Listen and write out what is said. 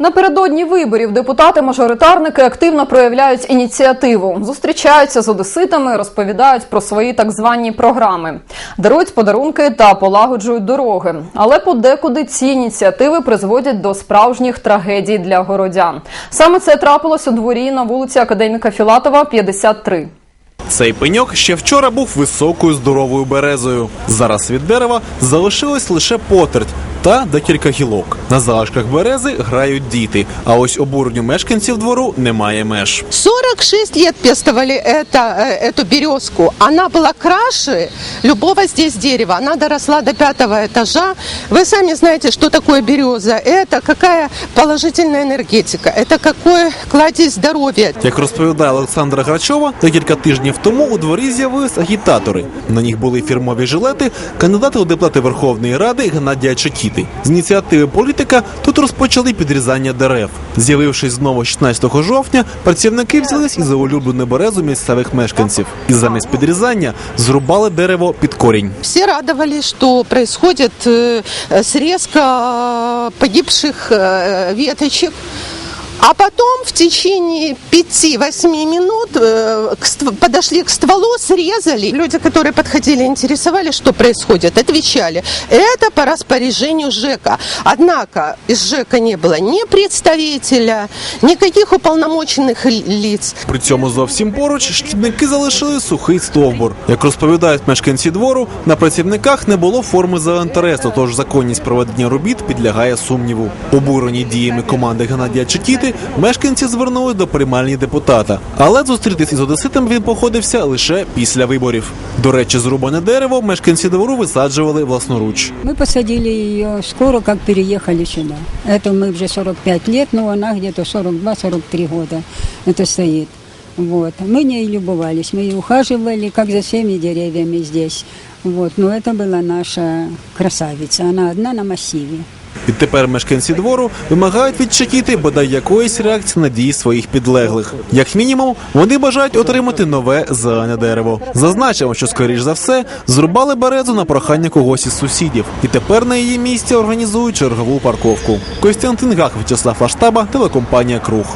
Напередодні виборів депутати-мажоритарники активно проявляють ініціативу, зустрічаються з одеситами, розповідають про свої так звані програми, дарують подарунки та полагоджують дороги. Але подекуди ці ініціативи призводять до справжніх трагедій для городян. Саме це трапилось у дворі на вулиці Академіка Філатова, 53. Цей пеньок ще вчора був високою здоровою березою. Зараз від дерева залишилась лише потерть та декілька гілок. На залишках берези грають діти. А ось обуренню мешканців двору немає меж. 46 лет пестовали это, э, эту березку. Она была краше любого здесь дерева. Она доросла до пятого этажа. Вы сами знаете, что такое береза. Это какая положительная энергетика. Это какое кладезь здоровья. Як розповідає Олександра Грачова, декілька тижнів тому у дворі з'явились агітатори. На них були фірмові жилети кандидати у депутати Верховної Ради Геннадія Чекіти. З ініціативи політика тут розпочали підрізання дерев. З'явившись знову 16 жовтня, працівники взялись і за улюблену березу місцевих мешканців. І замість підрізання зрубали дерево під корінь. Всі радували, що відбувається э, срезка погибших э, веточек. А потом в течение 5-8 минут э, к ст- подошли к стволу, срезали. Люди, которые подходили, интересовались, что происходит, отвечали, это по распоряжению ЖЭКа. Однако из ЖЭКа не было ни представителя, никаких уполномоченных ли- лиц. При цьому зовсім поруч шкідники залишили сухий стовбур. Як розповідають мешканці двору, на працівниках не було форми зелентересу, тож законність проведення робіт підлягає сумніву. Обурені діями команди Геннадія Чекіти, мешканці звернули до приймальні депутата. Але зустрітись із одеситом він походився лише після виборів. До речі, зрубане дерево мешканці двору висаджували власноруч. Мы посадили ее скоро, как переехали сюда. Это мы уже 45 лет, но она где-то 42-43 года это стоит. Вот. Мы не любовались, мы и ухаживали, как за всеми деревьями здесь. Вот. Но это была наша красавица, она одна на массиве. Відтепер мешканці двору вимагають від Чекіти бодай якоїсь реакції на дії своїх підлеглих. Як мінімум, вони бажають отримати нове зелене дерево. Зазначимо, що скоріш за все зрубали березу на прохання когось із сусідів, і тепер на її місці організують чергову парковку. Костянтин Гах, Вячеслав Аштаба, телекомпанія Круг.